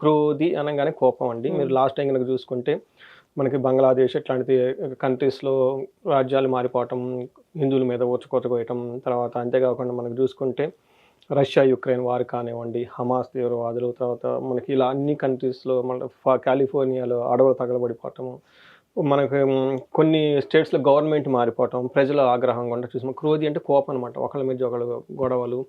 క్రోధి అనగానే కోపం అండి. మీరు లాస్ట్ టైం కనుక చూసుకుంటే మనకి బంగ్లాదేశ్ ఇట్లాంటి కంట్రీస్లో రాజ్యాలు మారిపోవటం హిందువుల మీద ఊచకోతకోయటం తర్వాత అంతేకాకుండా మనకు చూసుకుంటే రష్యా యుక్రెయిన్ వార్ కానివ్వండి హమాస్ తీవ్రవాదులు తర్వాత మనకి ఇలా అన్ని కంట్రీస్లో మన ఫా- కాలిఫోర్నియాలో అడవులు తగలబడిపోవటము మనకి కొన్ని స్టేట్స్లో గవర్నమెంట్ మారిపోవటం ప్రజల ఆగ్రహం కూడా చూసాం క్రోధి అంటే కోపం అనమాట ఒకళ్ళ మీద ఒకళ్ళు గొడవలు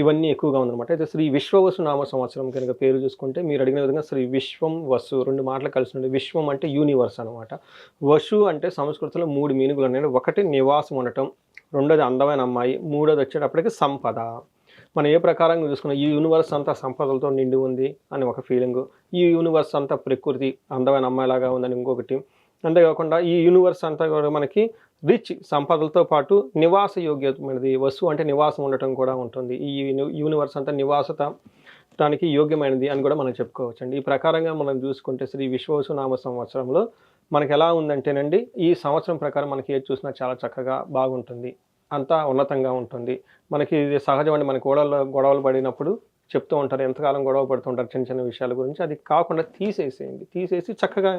ఇవన్నీ ఎక్కువగా ఉందన్నమాట. అయితే శ్రీ విశ్వవసు నామ సంవత్సరం కనుక పేరు చూసుకుంటే మీరు అడిగిన విధంగా శ్రీ విశ్వం వసు రెండు మాటలు కలిసి ఉండే విశ్వం అంటే యూనివర్స్ అనమాట వసు అంటే సంస్కృతిలో మూడు మీనుగులు ఉన్నాయి. ఒకటి నివాసం ఉండటం రెండోది అందమైన అమ్మాయి మూడోది వచ్చేటప్పటికి సంపద. మనం ఏ ప్రకారంగా చూసుకున్నా ఈ యూనివర్స్ అంతా సంపదలతో నిండి ఉంది అని ఒక ఫీలింగ్ ఈ యూనివర్స్ అంతా ప్రకృతి అందమైన అమ్మాయిలాగా ఉందని ఇంకొకటి. అంతేకాకుండా ఈ యూనివర్స్ అంతా కూడా మనకి రిచ్ సంపదలతో పాటు నివాస యోగ్యమైనది వస్తువు అంటే నివాసం ఉండటం కూడా ఉంటుంది. ఈ యూనివర్స్ అంతా నివాసత దానికి యోగ్యమైనది అని కూడా మనం చెప్పుకోవచ్చండి. ఈ ప్రకారంగా మనం చూసుకుంటే శ్రీ విశ్వవసు నామ సంవత్సరంలో మనకి ఎలా ఉందంటేనండి ఈ సంవత్సరం ప్రకారం మనకి ఏది చూసినా చాలా చక్కగా బాగుంటుంది. అంతా ఉన్నతంగా ఉంటుంది. మనకి ఇది సహజమండి. మనకి గొడవలు గొడవలు పడినప్పుడు చెప్తూ ఉంటారు ఎంతకాలం గొడవ పడుతుంటారు చిన్న చిన్న విషయాల గురించి. అది కాకుండా తీసేసేయండి. తీసేసి చక్కగా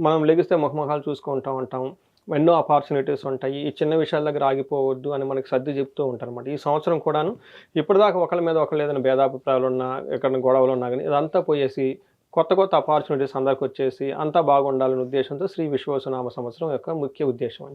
మనం లెగిస్తే ముఖముఖాలు చూసుకుంటూ ఉంటాం. ఎన్నో ఆపర్చునిటీస్ ఉంటాయి. ఈ చిన్న విషయాల దగ్గర ఆగిపోవద్దు అని మనకి సర్ది చెప్తూ ఉంటారు అనమాట ఈ సంవత్సరం కూడాను ఇప్పటిదాకా ఒకళ్ళ మీద ఒకళ్ళు ఏదైనా భేదాభిప్రాయాలు ఉన్నా ఎక్కడ గొడవలు ఉన్నా కానీ ఇదంతా పోయేసి కొత్త కొత్త ఆపర్చునిటీస్ అందరికి వచ్చేసి అంతా బాగుండాలనే ఉద్దేశంతో శ్రీ విశ్వసనామ సంవత్సరం యొక్క ముఖ్య ఉద్దేశం అండి.